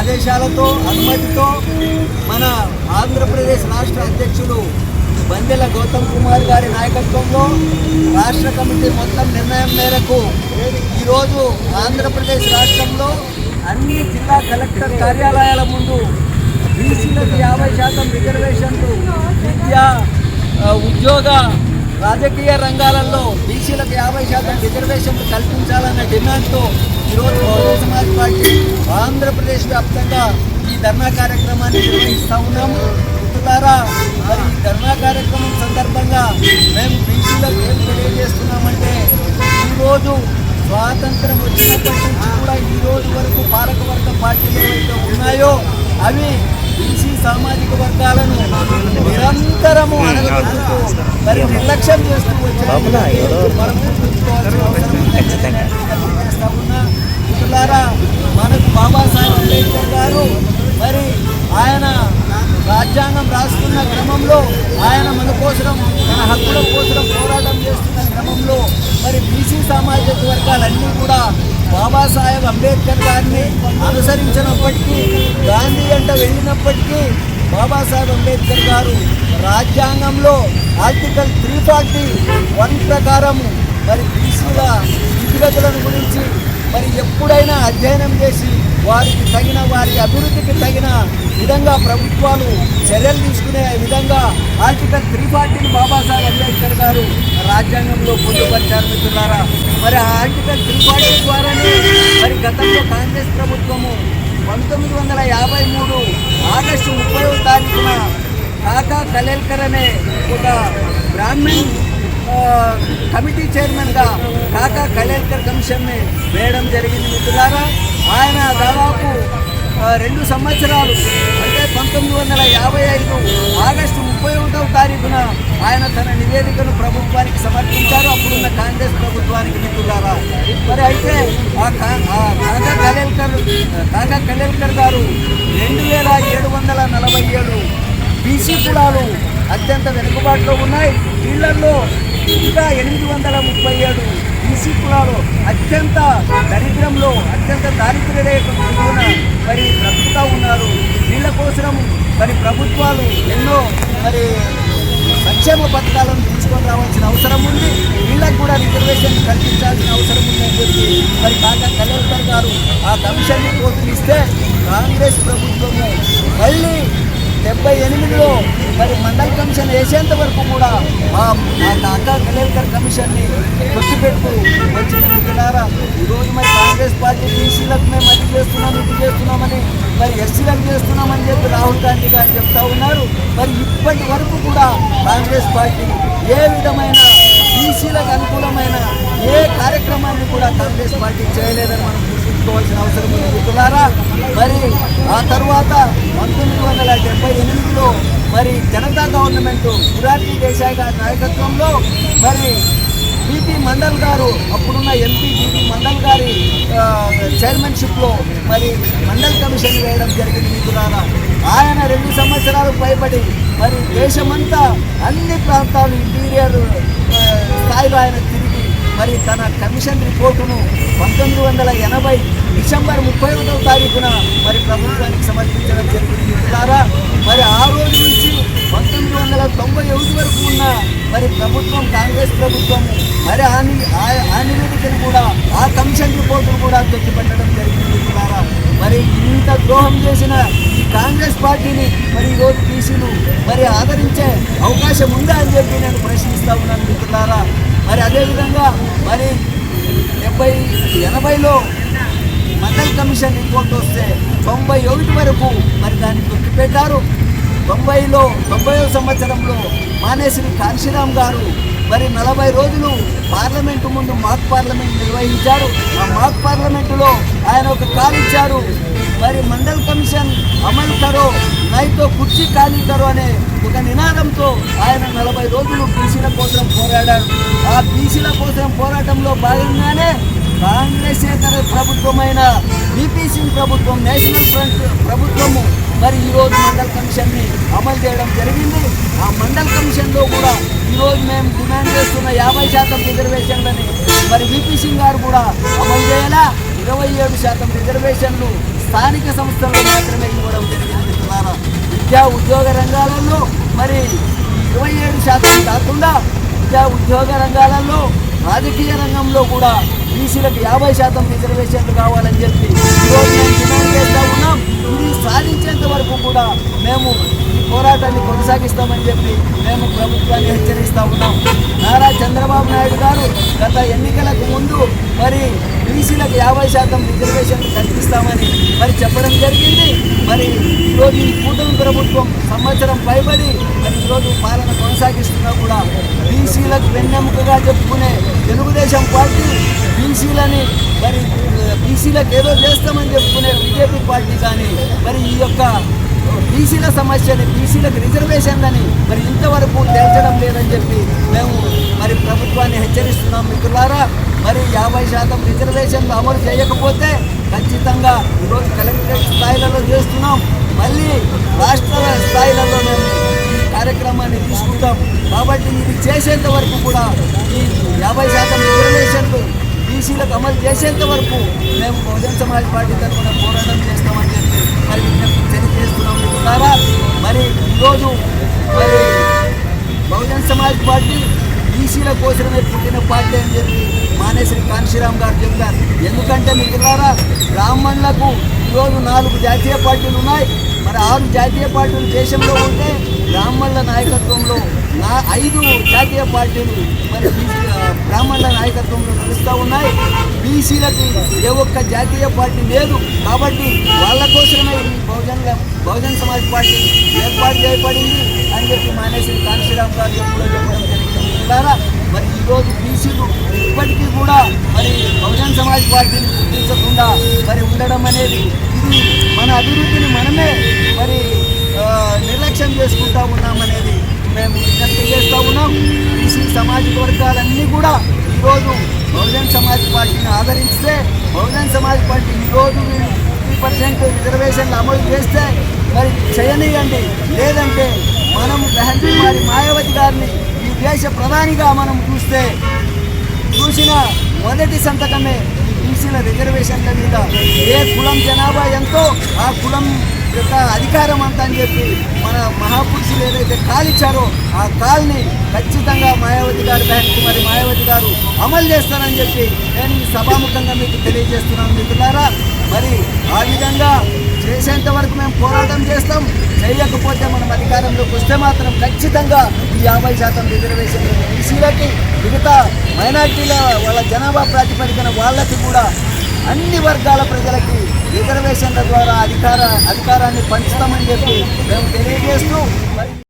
ఆదేశాలతో అనుమతితో మన ఆంధ్రప్రదేశ్ రాష్ట్ర అధ్యక్షులు బందెల గౌతమ్ కుమార్ గారి నాయకత్వంలో రాష్ట్ర కమిటీ మొత్తం నిర్ణయం మేరకు ఈరోజు ఆంధ్రప్రదేశ్ రాష్ట్రంలో అన్ని జిల్లా కలెక్టర్ కార్యాలయాల ముందు బీసీలకు యాభై శాతం రిజర్వేషన్లు విద్య ఉద్యోగ రాజకీయ రంగాలలో బీసీలకు యాభై శాతం రిజర్వేషన్లు కల్పించాలన్న డిమాండ్తో ఈరోజు బహుజన సమాజ్ పార్టీ ఆంధ్రప్రదేశ్ వ్యాప్తంగా ఈ ధర్నా కార్యక్రమాన్ని నిర్వహిస్తూ ఉన్నాము మిత్రులారా మరి ఈ ధర్నా కార్యక్రమం సందర్భంగా మేము బీసీలకు ఏం తెలియజేస్తున్నామంటే ఈరోజు స్వాతంత్రం వచ్చినప్పటి నుంచి కూడా ఈ రోజు వరకు పాలకవర్గ పార్టీలు ఏవైతే ఉన్నాయో అవి బీసీ సామాజిక వర్గాలను నిరంతరము అనగదొక్కుతూ మరి నిర్లక్ష్యం చేస్తూ వచ్చాయి మనం గుర్తుంచుకోవాల్సిన అవసరం. మిత్రులారా మనకు బాబాసాహెబ్ అంబేద్కర్ గారు మరి ఆయన రాజ్యాంగం రాసుకున్న క్రమంలో ఆయన మన కోసం మన హక్కుల కోసం పోరాటం చేస్తున్న క్రమంలో మరి బీసీ సామాజిక వర్గాలన్నీ కూడా బాబాసాహెబ్ అంబేద్కర్ గారిని అనుసరించినప్పటికీ గాంధీ అంట వెళ్ళినప్పటికీ బాబాసాహెబ్ అంబేద్కర్ గారు రాజ్యాంగంలో ఆర్టికల్ త్రీ ఫార్టీ వన్ ప్రకారము మరి బీసీల స్థితిగతులను గురించి మరి ఎప్పుడైనా అధ్యయనం చేసి వారికి తగిన వారి అభివృద్ధికి తగిన విధంగా ప్రభుత్వాలు చర్యలు తీసుకునే విధంగా ఆర్టికల్ త్రీ ఫార్టీని బాబాసాహెబ్ అంబేద్కర్ గారు రాజ్యాంగంలో పొందుపరిచారు మిత్రులారా. మరి ఆ ఆర్టికల్ త్రీ ఫార్టీ ద్వారానే మరి గతంలో కాంగ్రెస్ ప్రభుత్వము పంతొమ్మిది వందల యాభై మూడు ఆగస్టు ముప్పై తారీఖున కాకా కలేల్కర్ అనే ఒక బ్రాహ్మణ్ కమిటీ చైర్మన్గా కాకా కలేల్కర్ కమిషన్ని వేయడం జరిగింది మిత్రులారా. ఆయన దాదాపు రెండు సంవత్సరాలు అంటే పంతొమ్మిది వందల యాభై ఐదు ఆగస్టు ముప్పై ఒకటవ తారీఖున ఆయన తన నివేదికను ప్రభుత్వానికి సమర్పించారు. అప్పుడున్న కాంగ్రెస్ ప్రభుత్వానికి మిత్రులారా. మరి అయితే ఆ కా- ఆ కాకా కలేల్కర్ కాకా కలేల్కర్ గారు రెండు వేల ఏడు వందల నలభై ఏడు బీసీ కులాలు అత్యంత వెనుకబాటులో ఉన్నాయి. వీళ్ళల్లో ఇంకా ఎనిమిది వందల ముప్పై ఏడు బీసీ కులాలు అత్యంత దరిద్రంలో అత్యంత దారిద్ర్య మరి బ్రతుకుతూ ఉన్నారు. వీళ్ళ కోసం మరి ప్రభుత్వాలు ఎన్నో మరి సంక్షేమ పథకాలను తీసుకొని రావాల్సిన అవసరం ఉంది. వీళ్ళకి కూడా రిజర్వేషన్ కల్పించాల్సిన అవసరం ఉందని చెప్పి మరి కాగా కలెక్టర్ గారు ఆ కమిషన్ని పోతులిస్తే కాంగ్రెస్ ప్రభుత్వము మళ్ళీ డెబ్బై ఎనిమిదిలో మరి మండల్ కమిషన్ వేసేంత వరకు కూడా మా ఆ కలేకర్ కమిషన్ని పెడుతూ వచ్చిన మిత్రులారా ఈరోజు మరి కాంగ్రెస్ పార్టీ బీసీలకు మేము అది చేస్తున్నాం ఇది చేస్తున్నామని మరి ఎస్సీలకు చేస్తున్నామని చెప్పి రాహుల్ గాంధీ గారు చెప్తా ఉన్నారు. మరి ఇప్పటి వరకు కూడా కాంగ్రెస్ పార్టీ ఏ విధమైన బీసీలకు అనుకూలమైన ఏ కార్యక్రమాన్ని కూడా కాంగ్రెస్ పార్టీ చేయలేదని మనం గుర్తుంచుకోవాల్సిన అవసరం ఉంది. మిత్రులారా మరి ఆ తర్వాత పంతొమ్మిది వందల డెబ్బై ఎనిమిదిలో మరి జనతా గవర్నమెంట్ గురాటి దేశాయ్ గారి నాయకత్వంలో మరి బీపీ మండల్ గారు అప్పుడున్న ఎంపీ బీపీ మండల్ గారి చైర్మన్షిప్లో మరి మండల్ కమిషన్ వేయడం జరిగింది మిత్రులారా. ఆయన రెండు సంవత్సరాలు భయపడి మరి దేశమంతా అన్ని ప్రాంతాలు ఇంటీరియర్ స్థాయిలో ఆయన తిరిగి మరి తన కమిషన్ రిపోర్టును పంతొమ్మిది వందల ఎనభై డిసెంబర్ ముప్పై ఒకటవ తారీఖున మరి ప్రభుత్వానికి సమర్పించడం జరిగింది. ద్వారా మరి ఆ రోజు నుంచి పంతొమ్మిది వందల తొంభై ఐదు వరకు ఉన్న మరి ప్రభుత్వం కాంగ్రెస్ ప్రభుత్వం మరి ఆ నివేదికను కూడా ఆ కమిషన్ రిపోర్టును కూడా తొక్కిపెట్టడం జరిగింది ద్వారా మరి ఇంత ద్రోహం చేసిన ఈ కాంగ్రెస్ పార్టీని మరి ఈరోజు బీసీలు మరి ఆదరించే అవకాశం ఉందా అని చెప్పి నేను ప్రశ్నిస్తా ఉన్నాను మిత్రులారా. మరి అదేవిధంగా మరి డెబ్బై ఎనభైలో మండల్ కమిషన్ రిపోర్ట్ వస్తే తొంభై ఒకటి వరకు మరి దాన్ని గుర్తుపెట్టారు తొంభైలో తొంభై సంవత్సరంలో మానేశ్వరి కాంశీరామ్ గారు మరి నలభై రోజులు పార్లమెంటు ముందు మాక్ పార్లమెంట్ నిర్వహించారు. ఆ మాక్ పార్లమెంటులో ఆయన ఒక కాల్ ఇచ్చారు. మరి మండల్ కమిషన్ అమలు కరో నైతో కుర్చీ ఖాళీ కరో అనే ఒక నినాదంతో ఆయన నలభై రోజులు బీసీల కోసం పోరాడారు. ఆ బీసీల కోసం పోరాటంలో భాగంగానే కాంగ్రెసేతర ప్రభుత్వమైన బీపీ సింగ్ ప్రభుత్వం నేషనల్ ఫ్రంట్ ప్రభుత్వము మరి ఈరోజు మండల్ కమిషన్ని అమలు చేయడం జరిగింది. ఆ మండల్ కమిషన్లో కూడా ఈరోజు మేము డిమాండ్ చేస్తున్న యాభై శాతం రిజర్వేషన్లని మరి బీపీ సింగ్ గారు కూడా అమలు చేయాలా? ఇరవై ఏడు శాతం రిజర్వేషన్లు స్థానిక సంస్థల్లో మాత్రమే ఇవ్వడం జరిగింది విద్యా ఉద్యోగ రంగాలలో. మరి ఇరవై ఏడు శాతం కాకుండా విద్యా ఉద్యోగ రంగాలలో రాజకీయ రంగంలో కూడా బీసీలకు యాభై శాతం రిజర్వేషన్లు కావాలని చెప్పి ఈరోజు మేము డిమాండ్ చేస్తూ ఉన్నాం. ఇది సాధించే వరకు కూడా మేము ఈ పోరాటాన్ని కొనసాగిస్తామని చెప్పి మేము ప్రభుత్వాన్ని హెచ్చరిస్తా ఉన్నాం. నారా చంద్రబాబు నాయుడు గారు గత ఎన్నికలకు ముందు మరి బీసీలకు యాభై శాతం రిజర్వేషన్ కల్పిస్తామని మరి చెప్పడం జరిగింది. మరి ఈరోజు ఈ కూటమి ప్రభుత్వం సంవత్సరం పైబడి మరి ఈరోజు పాలన కొనసాగిస్తున్నా కూడా బీసీలకు వెన్నెముకగా చెప్పుకునే తెలుగుదేశం పార్టీ బీసీలని మరి బీసీలకు ఏదో చేస్తామని చెప్పుకునే బీజేపీ పార్టీ కానీ మరి ఈ యొక్క బీసీల సమస్యని బీసీలకు రిజర్వేషన్లని మరి ఇంతవరకు తేల్చడం లేదని చెప్పి మేము మరి ప్రభుత్వాన్ని హెచ్చరిస్తున్నాం మిత్రులారా. మరి యాభై శాతం రిజర్వేషన్లు అమలు చేయకపోతే ఖచ్చితంగా ఈరోజు కలెక్టరేట్ స్థాయిలలో చేస్తున్నాం. మళ్ళీ రాష్ట్ర స్థాయిలలో మేము ఈ కార్యక్రమాన్ని తీసుకుంటాం. కాబట్టి ఇది చేసేంత వరకు కూడా ఈ యాభై శాతం రిజర్వేషన్లు బీసీలకు అమలు చేసేంత వరకు మేము బహుజన సమాజ్ పార్టీ తరఫున పోరాటం చేస్తామని చెప్పి మరి విజ్ఞప్తి తెలియజేస్తున్నాం మిత్రులారా. మరి ఈరోజు మరి బహుజన సమాజ్ పార్టీ బీసీల కోసమే పుట్టిన పార్టీ అని చెప్పి మానేశ్వరి కాంశీరామ్ గారు చెప్పారు. ఎందుకంటే మిత్రులారా బ్రాహ్మణులకు ఈరోజు నాలుగు జాతీయ పార్టీలు ఉన్నాయి. మరి ఆరు జాతీయ పార్టీలు దేశంలో ఉంటే బ్రాహ్మణుల నాయకత్వంలో నా ఐదు జాతీయ పార్టీలు మరి బీసీ బ్రాహ్మణుల నాయకత్వంలో నడుస్తూ ఉన్నాయి. బీసీలకి ఏ ఒక్క జాతీయ పార్టీ లేదు. కాబట్టి వాళ్ళ కోసమే ఈ బహుజన బహుజన సమాజ్ పార్టీ ఏర్పాటు చేయబడింది అని చెప్పి మానేశ్వరి కాంశీరామ్ గారు ఎప్పుడో చెప్పడం జరిగింది. ద్వారా మరి ఈరోజు బీసీలు ఇప్పటికీ కూడా మరి బహుజన సమాజ్ పార్టీని గుర్తించకుండా మరి ఉండడం అనేది ఇది మన అభివృద్ధిని మనమే మరి నిర్లక్ష్యం చేసుకుంటా ఉన్నామనేది మేము విజ్ఞప్తి చేస్తూ ఉన్నాం. బీసీ సామాజిక వర్గాలన్నీ కూడా ఈరోజు బహుజన్ సమాజ్ పార్టీని ఆదరిస్తే బహుజన్ సమాజ్ పార్టీ ఈరోజు వీళ్ళు ఫిఫ్టీ పర్సెంట్ రిజర్వేషన్లు అమలు చేస్తే మరి చేయనీయండి. లేదంటే మనం బెహన్ కుమారి మాయావతి గారిని ఈ దేశ ప్రధానిగా మనం చూస్తే చూసిన మొదటి సంతకమే బీసీల రిజర్వేషన్ల మీద ఏ కులం జనాభా ఎంతో ఆ కులం యొక్క అధికారం అంతా అని చెప్పి మన మహాపురుషులు ఏదైతే కాలిచ్చారో ఆ కాల్ని ఖచ్చితంగా మాయావతి గారు బ్యాంకు మరి మాయావతి గారు అమలు చేస్తారని చెప్పి నేను ఈ సభాముఖంగా మీకు తెలియజేస్తున్నాను మిత్రులారా. మరి ఆ విధంగా చేసేంత వరకు మేము పోరాటం చేస్తాం. చేయకపోతే మనం అధికారంలోకి వస్తే మాత్రం ఖచ్చితంగా ఈ యాభై శాతం రిజర్వేషన్ బీసీలకి మిగతా మైనార్టీల వాళ్ళ జనాభా ప్రాతిపదికన వాళ్ళకి కూడా అన్ని వర్గాల ప్రజలకి రిజర్వేషన్ల ద్వారా అధికార అధికారాన్ని పంచుతామని చెప్పి మేము తెలియజేస్తూ మరి